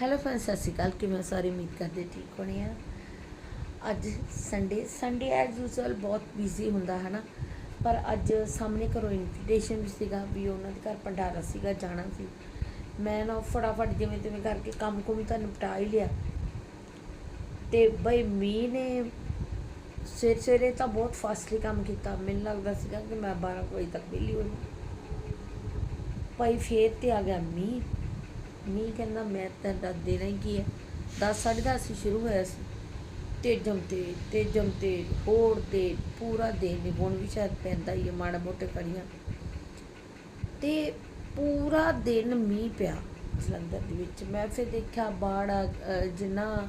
Hello friends, ਸਤਿ ਸ਼੍ਰੀ ਅਕਾਲ। ਕਿਵੇਂ ਸਾਰੇ ਉਮੀਦ ਕਰਦੇ ਠੀਕ ਹੋਣੇ ਆ। ਅੱਜ ਸੰਡੇ ਸੰਡੇ ਐਜ਼ ਯੂਜ਼ੁਅਲ ਬਹੁਤ ਬਿਜ਼ੀ ਹੁੰਦਾ ਹੈ ਨਾ ਪਰ ਅੱਜ ਸਾਹਮਣੇ ਘਰੋਂ ਇਨਵੀਟੇਸ਼ਨ ਵੀ ਸੀਗਾ ਵੀ ਉਹਨਾਂ ਦੇ ਘਰ ਭੰਡਾਰਾ ਸੀਗਾ, ਜਾਣਾ ਸੀ। ਮੈਂ ਨਾ ਫਟਾਫਟ ਜਿਵੇਂ ਤਿਵੇਂ ਕਰਕੇ ਕੰਮ ਕੁਮ ਤਾਂ ਨਿਪਟਾ ਹੀ ਲਿਆ। ਤੇ ਬਈ ਮੀਂਹ ਨੇ ਸਵੇਰੇ ਸਵੇਰੇ ਤਾਂ ਬਹੁਤ ਫਾਸਟਲੀ ਕੰਮ ਕੀਤਾ। ਮੈਨੂੰ ਲੱਗਦਾ ਸੀਗਾ ਕਿ ਮੈਂ 12 ਕੁ ਵਜੇ ਤੱਕ ਵਿਹਲੀ ਹੋਣੀ ਭਾਈ ਫੇਰ ਤੇ ਆ ਗਿਆ ਮੀਂਹ। ਮੀਂਹ ਕਹਿੰਦਾ ਮੈਂ ਤਾਂ ਦੱਸ ਦੇਣਾ ਹੀ ਕੀ ਹੈ 10 10:30 ਹੀ ਸ਼ੁਰੂ ਹੋਇਆ ਸੀ। ਤੇਜਮ ਤੇ ਤੇਜਮ ਤੇ ਹੋਰ ਤੇ, ਪੂਰਾ ਦਿਨ ਹੀ ਹੁਣ ਵੀ ਸ਼ਾਇਦ ਪੈਂਦਾ ਹੀ ਹੈ ਮਾੜਾ ਮੋਟੇ ਕੜੀਆਂ। ਤੇ ਪੂਰਾ ਦਿਨ ਮੀਂਹ ਪਿਆ ਜਲੰਧਰ ਦੇ ਵਿੱਚ। ਮੈਂ ਫਿਰ ਦੇਖਿਆ ਬਾੜ ਆ ਜਿੰਨਾ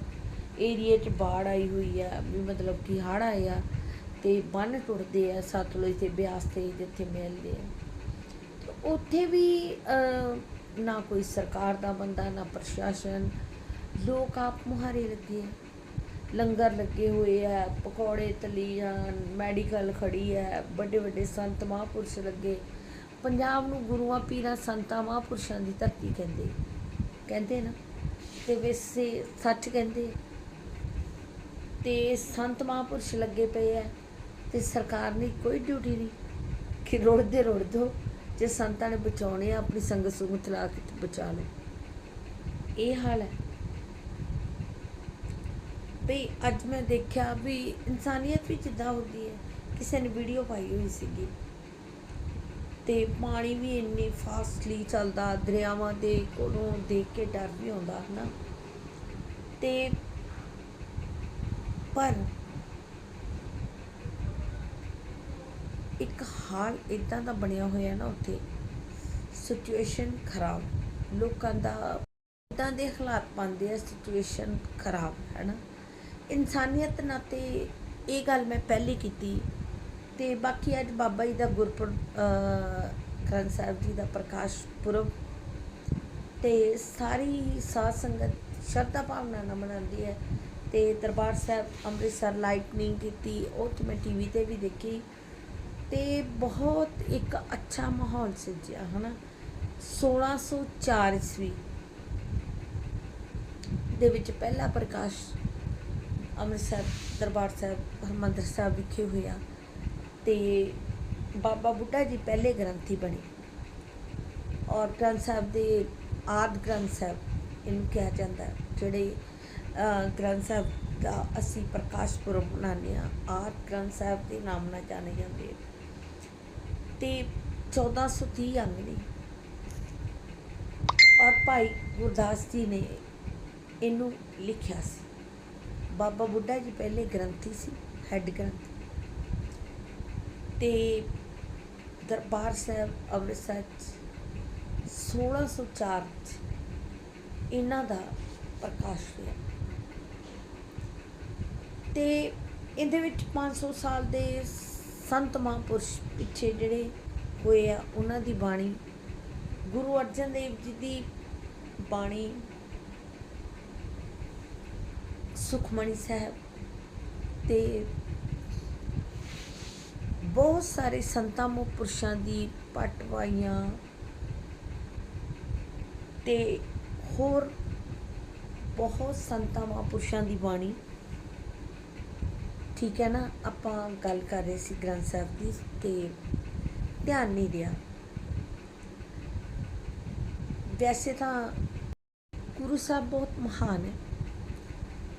ਏਰੀਏ 'ਚ ਬਾੜ ਆਈ ਹੋਈ ਆ, ਵੀ ਮਤਲਬ ਕਿ ਹੜ੍ਹ ਆਏ ਆ ਤੇ ਬੰਨ ਟੁੱਟਦੇ ਆ, ਸਤਲੁਜ ਤੇ ਬਿਆਸ ਤੇ ਜਿੱਥੇ ਮਿਲਦੇ ਆ। ਉੱਥੇ ਵੀ ਨਾ ਕੋਈ ਸਰਕਾਰ ਦਾ ਬੰਦਾ, ਨਾ ਪ੍ਰਸ਼ਾਸਨ। ਲੋਕ ਆਪ ਮੁਹਾਰੇ ਲੱਗੇ ਲੰਗਰ ਲੱਗੇ ਹੋਏ ਆ, ਪਕੌੜੇ ਤਲੀ ਜਾਣ ਮੈਡੀਕਲ ਖੜੀ ਹੈ ਵੱਡੇ ਵੱਡੇ ਸੰਤ ਮਹਾਂਪੁਰਸ਼ ਲੱਗੇ। ਪੰਜਾਬ ਨੂੰ ਗੁਰੂਆਂ, ਪੀਰਾਂ, ਸੰਤਾਂ, ਮਹਾਂਪੁਰਸ਼ਾਂ ਦੀ ਧਰਤੀ ਕਹਿੰਦੇ। ਕਹਿੰਦੇ ਨਾ, ਤੇ ਵੈਸੇ ਸੱਚ ਕਹਿੰਦੇ। ਤੇ ਸੰਤ ਮਹਾਂਪੁਰਸ਼ ਲੱਗੇ ਪਏ ਆ, ਤੇ ਸਰਕਾਰ ਨੇ ਕੋਈ ਡਿਊਟੀ ਨਹੀਂ। ਕਿ ਰੁੜਦੇ ਰੁੜ ਦੋ ਜੇ ਸੰਤਾਂ ਨੇ ਬਚਾਉਣੇ ਆ, ਆਪਣੀ ਸੰਗਤ ਸੁਗਤ ਲਾ ਕੇ ਬਚਾ ਲਓ ਇਹ ਹਾਲ ਹੈ। ਵੀ ਅੱਜ ਮੈਂ ਦੇਖਿਆ ਵੀ ਇਨਸਾਨੀਅਤ ਵੀ ਜਿੱਦਾਂ ਹੁੰਦੀ ਹੈ, ਕਿਸੇ ਨੇ ਵੀਡੀਓ ਪਾਈ ਹੋਈ ਸੀਗੀ। ਤੇ ਪਾਣੀ ਵੀ ਇੰਨੀ ਫਾਸਟਲੀ ਚੱਲਦਾ, ਦਰਿਆਵਾਂ ਦੇ ਕੋਲੋਂ ਦੇਖ ਕੇ ਡਰ ਵੀ ਆਉਂਦਾ, ਹਨਾ। ਤੇ ਪਰ ਇੱਕ ਹਾਲ ਇਦਾਂ ਦਾ ਬਣਿਆ ਹੋਇਆ ਨਾ ਉੱਥੇ। ਸਿਚੁਏਸ਼ਨ ਖਰਾਬ। ਲੋਕਾਂ ਦਾ ਇਦਾਂ ਦੇ ਹਾਲਾਤ ਪਾਉਂਦੇ ਆ ਸਿਚੁਏਸ਼ਨ ਖਰਾਬ ਹੈ ਨਾ ਇਨਸਾਨੀਅਤ ਨਾਤੇ ਇਹ ਗੱਲ ਮੈਂ ਪਹਿਲੇ ਕੀਤੀ। ਤੇ ਬਾਕੀ ਅੱਜ ਬਾਬਾ ਜੀ ਦਾ ਗੁਰਪੁਰਬ ਗ੍ਰੰਥ ਸਾਹਿਬ ਜੀ ਦਾ ਪ੍ਰਕਾਸ਼ ਪੁਰਬ। ਤੇ ਸਾਰੀ ਸਾਧ ਸੰਗਤ ਸ਼ਰਧਾ ਭਾਵਨਾ ਨਾਲ ਮਨਾਉਂਦੀ ਹੈ। ਤੇ ਦਰਬਾਰ ਸਾਹਿਬ ਅੰਮ੍ਰਿਤਸਰ ਲਾਈਟਨਿੰਗ ਕੀਤੀ। ਉਹ ਤੇ ਮੈਂ ਟੀਵੀ ਤੇ ਵੀ ਦੇਖੀ। ਤੇ ਬਹੁਤ ਇੱਕ ਅੱਛਾ ਮਾਹੌਲ ਸਿਰਜਿਆ ਹਨਾ? 1604 ਈਸਵੀ ਦੇ ਵਿੱਚ ਪਹਿਲਾ ਪ੍ਰਕਾਸ਼ ਅੰਮ੍ਰਿਤਸਰ, ਦਰਬਾਰ ਸਾਹਿਬ, ਹਰਿਮੰਦਰ ਸਾਹਿਬ ਵਿਖੇ ਹੋਇਆ ਤੇ ਬਾਬਾ ਬੁੱਢਾ ਜੀ ਪਹਿਲੇ ਗ੍ਰੰਥੀ ਬਣੇ। ਔਰ ਗ੍ਰੰਥ ਸਾਹਿਬ ਦੇ ਆਦ ਗ੍ਰੰਥ ਸਾਹਿਬ ਇਹਨੂੰ ਕਿਹਾ ਜਾਂਦਾ ਜਿਹੜੇ ਗ੍ਰੰਥ ਸਾਹਿਬ ਦਾ ਅਸੀਂ ਪ੍ਰਕਾਸ਼ ਪੁਰਬ ਮਨਾਉਂਦੇ ਹਾਂ, ਆਦ ਗ੍ਰੰਥ ਸਾਹਿਬ ਦੇ ਨਾਮ ਨਾਲ ਜਾਣੇ ਜਾਂਦੇ ਆ। ਤੇ 1430 ਆਂਗਣੀ ਔਰ ਭਾਈ ਗੁਰਦਾਸ ਜੀ ਨੇ ਇਹਨੂੰ ਲਿਖਿਆ ਸੀ। ਬਾਬਾ ਬੁੱਢਾ ਜੀ ਪਹਿਲੇ ਗ੍ਰੰਥੀ ਸੀ, ਹੈੱਡ ਗ੍ਰੰਥੀ। ਤੇ ਦਰਬਾਰ ਸਾਹਿਬ, ਅੰਮ੍ਰਿਤਸਰ 'ਚ 1604 'ਚ ਇਹਨਾਂ ਦਾ ਪ੍ਰਕਾਸ਼ ਹੋਇਆ। ਤੇ ਇਹਦੇ ਵਿੱਚ 500 ਸਾਲ ਦੇ ਸੰਤ ਮਹਾਂਪੁਰਸ਼ ਪਿੱਛੇ ਜਿਹੜੇ ਹੋਏ ਆ, ਉਹਨਾਂ ਦੀ ਬਾਣੀ, ਗੁਰੂ ਅਰਜਨ ਦੇਵ ਜੀ ਦੀ ਬਾਣੀ ਸੁਖਮਣੀ ਸਾਹਿਬ ਤੇ ਬਹੁਤ ਸਾਰੇ ਸੰਤਾਂ ਮਹਾਂਪੁਰਸ਼ਾਂ ਦੀ ਪਟਵਾਈਆਂ ਤੇ ਹੋਰ ਬਹੁਤ ਸੰਤਾਂ ਮਹਾਂਪੁਰਸ਼ਾਂ ਦੀ ਬਾਣੀ ਠੀਕ ਹੈ ਨਾ, ਆਪਾਂ ਗੱਲ ਕਰ ਰਹੇ ਸੀ ਗ੍ਰੰਥ ਸਾਹਿਬ ਦੀ ਤੇ ਧਿਆਨ ਨਹੀਂ ਦਿਆ ਵੈਸੇ ਤਾਂ ਗੁਰੂ ਸਾਹਿਬ ਬਹੁਤ ਮਹਾਨ ਹੈ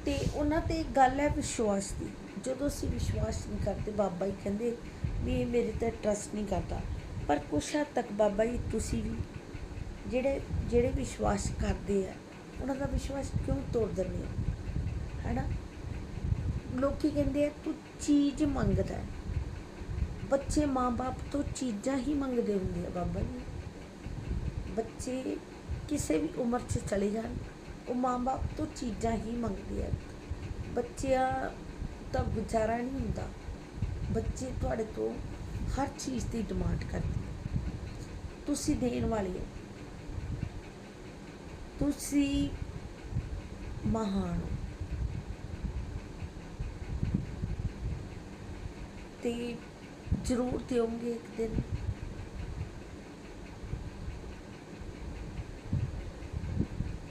ਤੇ ਉਹਨਾਂ ਤੇ ਗੱਲ ਹੈ ਵਿਸ਼ਵਾਸ ਦੀ। ਜਦੋਂ ਅਸੀਂ ਵਿਸ਼ਵਾਸ ਨਹੀਂ ਕਰਦੇ, ਬਾਬਾ ਜੀ ਕਹਿੰਦੇ ਵੀ ਮੇਰੇ ਤੇ ਟਰਸਟ ਨਹੀਂ ਕਰਦਾ। ਪਰ ਕੁਛ ਹੱਦ ਤੱਕ ਬਾਬਾ ਜੀ, ਤੁਸੀਂ ਵੀ ਜਿਹੜੇ ਜਿਹੜੇ ਵਿਸ਼ਵਾਸ ਕਰਦੇ ਆ, ਉਹਨਾਂ ਦਾ ਵਿਸ਼ਵਾਸ ਕਿਉਂ ਤੋੜ ਦਿੰਦੇ ਹੋ ਹੈਨਾ? ਲੋਕੀ ਕਹਿੰਦੇ ਆ, ਤੂੰ ਚੀਜ਼ ਮੰਗਦਾ ਬੱਚੇ ਮਾਂ-ਬਾਪ ਤੋਂ ਚੀਜ਼ਾਂ ਹੀ ਮੰਗਦੇ ਹੁੰਦੇ ਆ ਬਾਬਾ ਜੀ। ਬੱਚੇ ਕਿਸੇ ਵੀ ਉਮਰ 'ਚ ਚਲੇ ਜਾਣ, ਉਹ ਮਾਂ-ਬਾਪ ਤੋਂ ਚੀਜ਼ਾਂ ਹੀ ਮੰਗਦੇ ਆ। ਬੱਚਿਆਂ ਦਾ ਗੁਜ਼ਾਰਾ ਨਹੀਂ ਹੁੰਦਾ। ਬੱਚੇ ਤੁਹਾਡੇ ਤੋਂ ਹਰ ਚੀਜ਼ ਦੀ ਡਿਮਾਂਡ ਕਰਦੇ ਤੁਸੀਂ ਦੇਣ ਵਾਲੇ ਹੋ। ਤੁਸੀਂ ਮਹਾਨ ਹੋ। ਤੇ ਜ਼ਰੂਰ ਦਿਓਗੇ ਇੱਕ ਦਿਨ।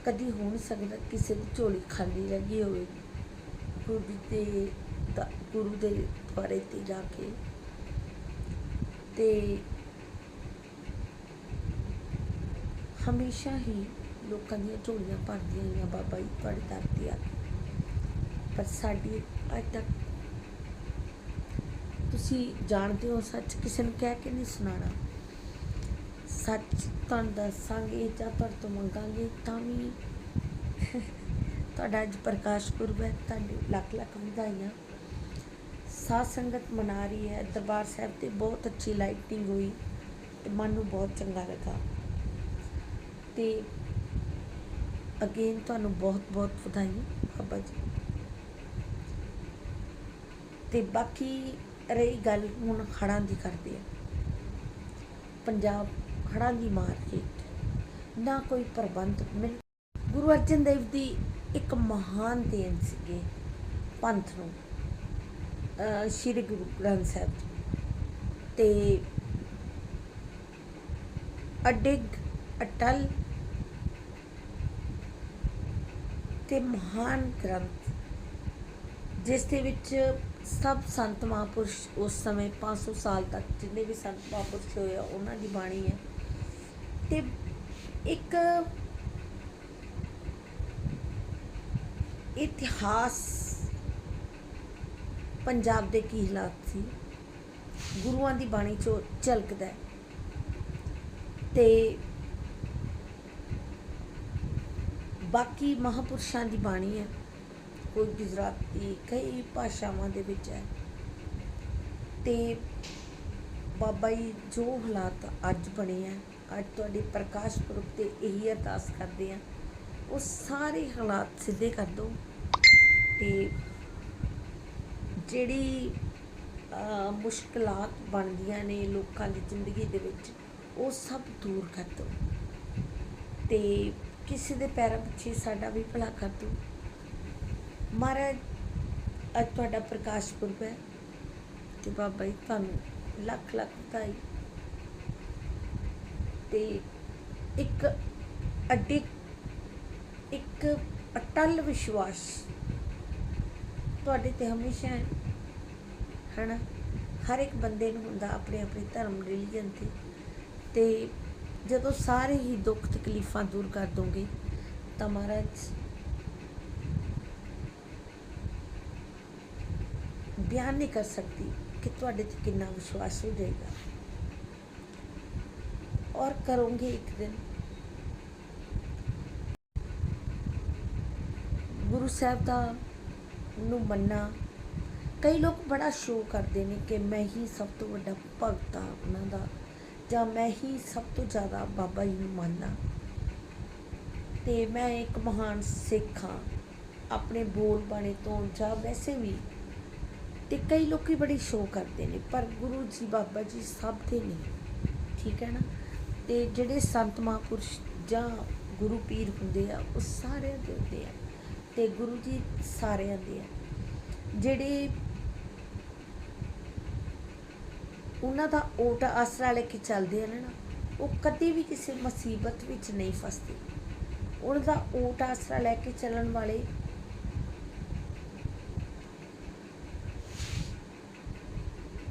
ਕਦੀ ਹੋ ਨਹੀਂ ਸਕਦਾ ਕਿਸੇ ਦੀ ਝੋਲੀ ਖਾਲੀ ਰਹਿ ਗਈ ਹੋਵੇ, ਗੁਰੂ ਦੇ ਦਾ- ਗੁਰੂ ਦੇ ਦੁਆਰੇ ਤੇ ਜਾ ਕੇ। ਤੇ ਹਮੇਸ਼ਾ ਹੀ ਲੋਕਾਂ ਦੀਆਂ ਝੋਲੀਆਂ ਭਰਦੀਆਂ ਹੋਈਆਂ ਬਾਬਾ ਜੀ ਤੁਹਾਡੀ ਧਰਤੀ ਆ ਪਰ ਸਾਡੀ ਅੱਜ ਤੱਕ ਤੁਸੀਂ ਜਾਣਦੇ ਹੋ, ਸੱਚ ਕਿਸੇ ਨੂੰ ਕਹਿ ਕੇ ਨਹੀਂ ਸੁਣਾਣਾ ਸੱਚ ਤੁਹਾਨੂੰ ਦੱਸਾਂਗੇ, ਜਾਂ ਤੁਹਾਡੇ ਤੋਂ ਮੰਗਾਂਗੇ, ਤਾਂ ਵੀ ਤੁਹਾਡਾ ਅੱਜ ਪ੍ਰਕਾਸ਼ ਪੁਰਬ ਹੈ, ਤੁਹਾਡੇ ਲੱਖ ਲੱਖ ਵਧਾਈਆਂ। ਸਾਧ ਸੰਗਤ ਮਨਾ ਰਹੀ ਹੈ, ਦਰਬਾਰ ਸਾਹਿਬ ਤੇ ਬਹੁਤ ਅੱਛੀ ਲਾਈਟਿੰਗ ਹੋਈ ਤੇ ਮਨ ਨੂੰ ਬਹੁਤ ਚੰਗਾ ਲੱਗਾ। ਤੇ ਅਗੇਨ ਤੁਹਾਨੂੰ ਬਹੁਤ ਬਹੁਤ ਵਧਾਈ ਬਾਬਾ ਜੀ। ਤੇ ਬਾਕੀ ਰਹੀ ਗੱਲ ਹੁਣ ਹੜ੍ਹਾਂ ਦੀ ਕਰਦੇ ਆ। ਪੰਜਾਬ ਹੜ੍ਹਾਂ ਦੀ ਮਾਰ ਹੇਠ ਨਾ ਕੋਈ ਪ੍ਰਬੰਧ। ਮਿਲ ਗੁਰੂ ਅਰਜਨ ਦੇਵ ਦੀ ਇੱਕ ਮਹਾਨ ਦੇਣ ਸੀਗੇ ਪੰਥ ਨੂੰ ਸ਼੍ਰੀ ਗੁਰੂ ਗ੍ਰੰਥ ਸਾਹਿਬ ਜੀ। ਤੇ ਅਡਿਗ, ਅਟਲ ਤੇ ਮਹਾਨ ਗ੍ਰੰਥ, ਜਿਸ ਦੇ ਵਿੱਚ ਸਭ ਸੰਤ ਮਹਾਂਪੁਰਸ਼ ਉਸ ਸਮੇਂ 500 ਸਾਲ ਤੱਕ ਜਿੰਨੇ ਵੀ ਸੰਤ ਮਹਾਂਪੁਰਸ਼ ਹੋਏ ਆ, ਉਹਨਾਂ ਦੀ ਬਾਣੀ ਹੈ। ਤੇ ਇੱਕ ਇਤਿਹਾਸ ਪੰਜਾਬ ਦੇ ਕੀ ਹਾਲਾਤ ਸੀ, ਗੁਰੂਆਂ ਦੀ ਬਾਣੀ ਚੋਂ ਝਲਕਦਾ ਹੈ। ਤੇ ਬਾਕੀ ਮਹਾਪੁਰਸ਼ਾਂ ਦੀ ਬਾਣੀ ਹੈ। ਕੋਈ ਗੁਜਰਾਤੀ ਕਈ ਭਾਸ਼ਾਵਾਂ ਦੇ ਵਿੱਚ ਹੈ। ਤੇ ਬਾਬਾ ਜੀ ਜੋ ਹਾਲਾਤ ਅੱਜ ਬਣੇ ਆ ਅੱਜ ਤੁਹਾਡੇ ਪ੍ਰਕਾਸ਼ ਪੁਰਬ ਤੇ ਇਹੀ ਅਰਦਾਸ ਕਰਦੇ ਆ ਉਹ ਸਾਰੇ ਹਾਲਾਤ ਸਿੱਧੇ ਕਰ ਦਿਓ। ਤੇ ਜਿਹੜੀ ਅਹ, ਬਣਦੀਆਂ ਨੇ ਲੋਕਾਂ ਦੀ ਜ਼ਿੰਦਗੀ ਦੇ ਵਿੱਚ ਉਹ ਸਭ ਦੂਰ ਕਰ ਦਿਓ। ਤੇ ਕਿਸੇ ਦੇ ਪੈਰਾਂ ਪਿੱਛੇ ਸਾਡਾ ਵੀ ਭਲਾ ਕਰ ਦਿਓ। ਮਹਾਰਾਜ, ਅੱਜ ਤੁਹਾਡਾ ਪ੍ਰਕਾਸ਼ ਪੁਰਬ ਹੈ ਤੇ ਬਾਬਾ ਜੀ ਤੁਹਾਨੂੰ ਲੱਖ ਲੱਖ ਵਧਾਈ ਤੇ ਇੱਕ ਅਡਿਕ ਇੱਕ ਅਟਲ ਵਿਸ਼ਵਾਸ ਤੁਹਾਡੇ ਤੇ ਹਮੇਸ਼ਾ ਹੈ, ਹਨਾ? ਹਰ ਇੱਕ ਬੰਦੇ ਨੂੰ ਹੁੰਦਾ ਆਪਣੇ ਆਪਣੇ ਧਰਮ ਰਿਲੀਜਨ ਤੇ। ਤੇ ਜਦੋਂ ਸਾਰੇ ਹੀ ਦੁੱਖ ਤਕਲੀਫਾਂ ਦੂਰ ਕਰ ਦੋਗੇ ਤਾਂ ਮਹਾਰਾਜ ਬਿਆਨ ਨਹੀਂ ਕਰ ਸਕਦੀ ਕਿ ਤੁਹਾਡੇ ਤੇ ਕਿੰਨਾ ਵਿਸ਼ਵਾਸ ਹੋ ਜਾਏਗਾ ਔਰ ਕਰੋਗੇ ਇੱਕ ਦਿਨ। ਗੁਰੂ ਸਾਹਿਬ ਦਾ ਨੂੰ ਮੰਨਣਾ, ਕਈ ਲੋਕ ਬੜਾ ਸ਼ੋਅ ਕਰਦੇ ਨੇ ਕਿ ਮੈਂ ਹੀ ਸਭ ਤੋਂ ਵੱਡਾ ਭਗਤ ਆ ਉਹਨਾਂ ਦਾ, ਜਾਂ ਮੈਂ ਹੀ ਸਭ ਤੋਂ ਜ਼ਿਆਦਾ ਬਾਬਾ ਜੀ ਨੂੰ ਮੰਨਦਾ। ਤੇ ਮੈਂ ਇੱਕ ਮਹਾਨ ਸਿੱਖ ਹਾਂ। ਆਪਣੇ ਬੋਲ ਬਾਣੇ ਤੋਂ ਜਾਂ ਵੈਸੇ ਵੀ ਤੇ ਕਈ ਲੋਕੀ ਬੜੀ ਸ਼ੋਅ ਕਰਦੇ ਨੇ, ਪਰ ਗੁਰੂ ਜੀ ਬਾਬਾ ਜੀ ਸਭ ਦੇ ਨਹੀਂ ਠੀਕ ਹੈ ਨਾ? ਤੇ ਜਿਹੜੇ ਸੰਤ ਮਹਾਂਪੁਰਸ਼ ਜਾਂ ਗੁਰੂ ਪੀਰ ਹੁੰਦੇ ਆ, ਉਹ ਸਾਰਿਆਂ ਦੇ ਹੁੰਦੇ ਆ, ਤੇ ਗੁਰੂ ਜੀ ਸਾਰਿਆਂ ਦੇ ਆ। ਜਿਹੜੇ ਉਹਨਾਂ ਦਾ ਓਟ ਆਸਰਾ ਲੈ ਕੇ ਚੱਲਦੇ ਹਨ ਨਾ, ਉਹ ਕਦੇ ਵੀ ਕਿਸੇ ਮੁਸੀਬਤ ਵਿੱਚ ਨਹੀਂ ਫਸਦੇ। ਉਹਨਾਂ ਦਾ ਓਟ ਆਸਰਾ ਲੈ ਕੇ ਚੱਲਣ ਵਾਲੇ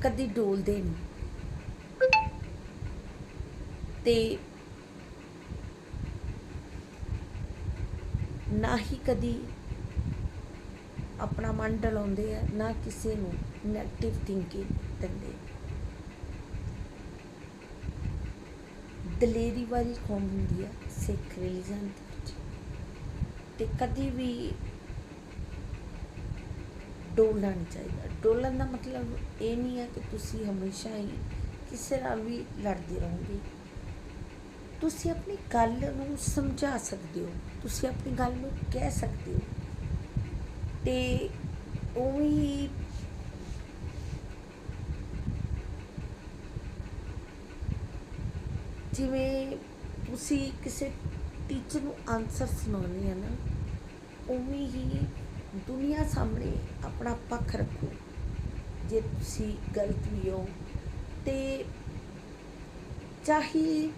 ਕਦੀ ਡੋਲਦੇ ਨਹੀਂ ਤੇ ਨਾ ਹੀ ਕਦੀ ਆਪਣਾ ਮਨ ਡਲਾਉਂਦੇ ਆ, ਨਾ ਕਿਸੇ ਨੂੰ ਨੈਗੇਟਿਵ ਥਿੰਕਿੰਗ ਦਿੰਦੇ। ਦਲੇਰੀ ਵਾਲੀ ਕੌਮ ਹੁੰਦੀ ਆ, ਸਿੱਖ ਰਿਲੀਜਨ ਦੇ ਵਿੱਚ। ਤੇ ਕਦੀ ਵੀ ਡੋਲਣਾ ਨਹੀਂ ਚਾਹੀਦਾ। ਡੋਲਣ ਦਾ ਮਤਲਬ ਇਹ ਨਹੀਂ ਹੈ ਕਿ ਤੁਸੀਂ ਹਮੇਸ਼ਾ ਹੀ ਕਿਸੇ ਨਾਲ ਵੀ ਲੜਦੇ ਰਹੋਗੇ। ਤੁਸੀਂ ਆਪਣੀ ਗੱਲ ਨੂੰ ਸਮਝਾ ਸਕਦੇ ਹੋ। ਤੁਸੀਂ ਆਪਣੀ ਗੱਲ ਨੂੰ ਕਹਿ ਸਕਦੇ ਹੋ। ਤੇ ਉਵੇਂ ਹੀ ਜਿਵੇਂ ਤੁਸੀਂ ਕਿਸੇ ਟੀਚਰ ਨੂੰ ਆਨਸਰ ਸੁਣਾਉਣੀ ਹੈ ਨਾ, ਉਵੇਂ ਹੀ ਦੁਨੀਆ ਸਾਹਮਣੇ ਆਪਣਾ ਪੱਖ ਰੱਖੋ। ਜੇ ਤੁਸੀਂ ਗਲਤ ਵੀ ਹੋ, ਤੇ ਚਾਹੇ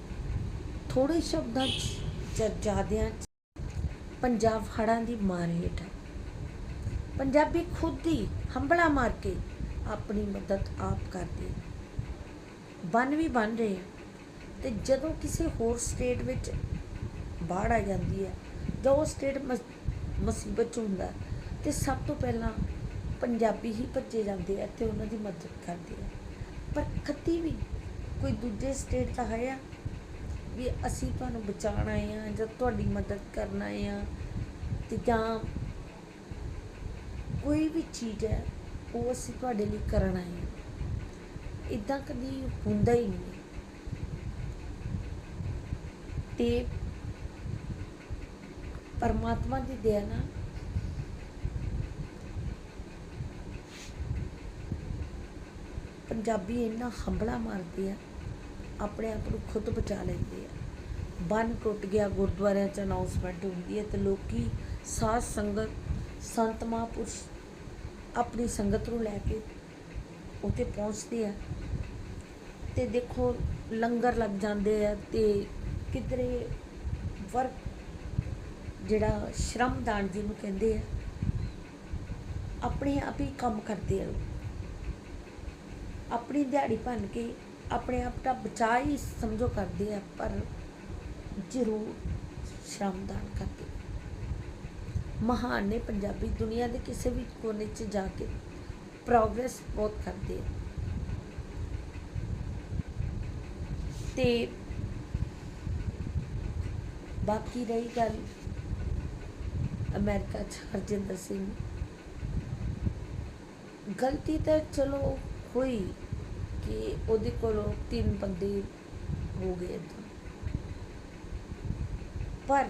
ਥੋੜੇ ਸ਼ਬਦਾਂ 'ਚ ਜਾਂ ਜ਼ਿਆਦਿਆਂ 'ਚ, ਪੰਜਾਬ ਹੜ੍ਹਾਂ ਦੀ ਮਾਰ ਹੇਠ ਹੈ। ਪੰਜਾਬੀ ਖੁਦ ਹੀ ਹੰਬਲਾ ਮਾਰ ਕੇ ਆਪਣੀ ਮਦਦ ਆਪ ਕਰਦੇ ਬਨ ਵੀ ਬਣ ਰਹੇ ਆ ਤੇ ਜਦੋਂ ਕਿਸੇ ਹੋਰ ਸਟੇਟ ਵਿੱਚ ਬਾੜ ਆ ਜਾਂਦੀ ਹੈ, ਜਾਂ ਉਹ ਸਟੇਟ ਮੁਸੀਬਤ 'ਚ ਹੁੰਦਾ ਤੇ ਸਭ ਤੋਂ ਪਹਿਲਾਂ ਪੰਜਾਬੀ ਹੀ ਭੱਜੇ ਜਾਂਦੇ ਆ ਤੇ ਉਹਨਾਂ ਦੀ ਮਦਦ ਕਰਦੇ ਆ। ਪਰ ਕਦੀ ਵੀ ਕੋਈ ਦੂਜੇ ਸਟੇਟ ਦਾ ਹੈ ਆ ਵੀ ਅਸੀਂ ਤੁਹਾਨੂੰ ਬਚਾਉਣ ਆਏ ਆ ਜਾਂ ਤੁਹਾਡੀ ਮਦਦ ਕਰਨ ਆਏ ਆ ਤੇ ਜਾਂ ਕੋਈ ਵੀ ਚੀਜ਼ ਹੈ, ਉਹ ਅਸੀਂ ਤੁਹਾਡੇ ਲਈ ਕਰਨ ਆਏ ਆ। ਇਦਾਂ ਕਦੀ ਹੁੰਦਾ ਹੀ ਨਹੀਂ। ਤੇ ਪਰਮਾਤਮਾ ਦੀ ਦਇਆ ਨਾਲ ਪੰਜਾਬੀ ਇੰਨਾ ਹੰਬਲਾ ਮਾਰਦੇ ਆ, ਆਪਣੇ ਆਪ ਨੂੰ ਖੁਦ ਬਚਾ ਲੈਂਦੇ ਆ ਬੰਨ ਟੁੱਟ ਗਿਆ, ਗੁਰਦੁਆਰਿਆਂ 'ਚ ਅਨਾਉਂਸਮੈਂਟ ਹੁੰਦੀ ਹੈ ਤੇ ਲੋਕੀ ਸਾਧ ਸੰਗਤ, ਸੰਤ ਮਹਾਂਪੁਰਸ਼ ਆਪਣੀ ਸੰਗਤ ਨੂੰ ਲੈ ਕੇ ਉੱਥੇ ਪਹੁੰਚਦੇ ਆ ਤੇ ਦੇਖੋ ਲੰਗਰ ਲੱਗ ਜਾਂਦੇ ਆ ਤੇ ਕਿਧਰੇ ਵਰਕ ਜਿਹੜਾ ਸ਼ਰਮਦਾਨ ਜਿਹਨੂੰ ਕਹਿੰਦੇ ਆ, ਆਪਣੇ ਆਪ ਹੀ ਕੰਮ ਕਰਦੇ ਆ ਲੋਕ। ਆਪਣੀ ਦਿਹਾੜੀ ਭੰਨ ਕੇ ਆਪਣੇ ਆਪ ਦਾ ਬਚਾਅ ਹੀ ਸਮਝੋ ਕਰਦੇ ਆ, ਪਰ ਜ਼ਰੂਰ ਸ਼ਰਮਦਾਨ ਕਰਦੇ। ਮਹਾਨ ਨੇ ਪੰਜਾਬੀ ਦੁਨੀਆ ਦੇ ਕਿਸੇ ਵੀ ਕੋਨੇ 'ਚ ਜਾ ਕੇ ਪ੍ਰੋਗਰੈਸ ਬਹੁਤ ਕਰਦੇ ਆ। ਤੇ ਬਾਕੀ ਰਹੀ ਗੱਲ ਅਮਰੀਕਾ 'ਚ ਹਰਜਿੰਦਰ ਸਿੰਘ। ਗਲਤੀ ਤਾਂ ਚਲੋ ਹੋਈ ਕਿ ਉਹਦੇ ਕੋਲੋਂ ਤਿੰਨ ਬੰਦੇ ਹੋ ਗਏ ਏਦਾਂ ਪਰ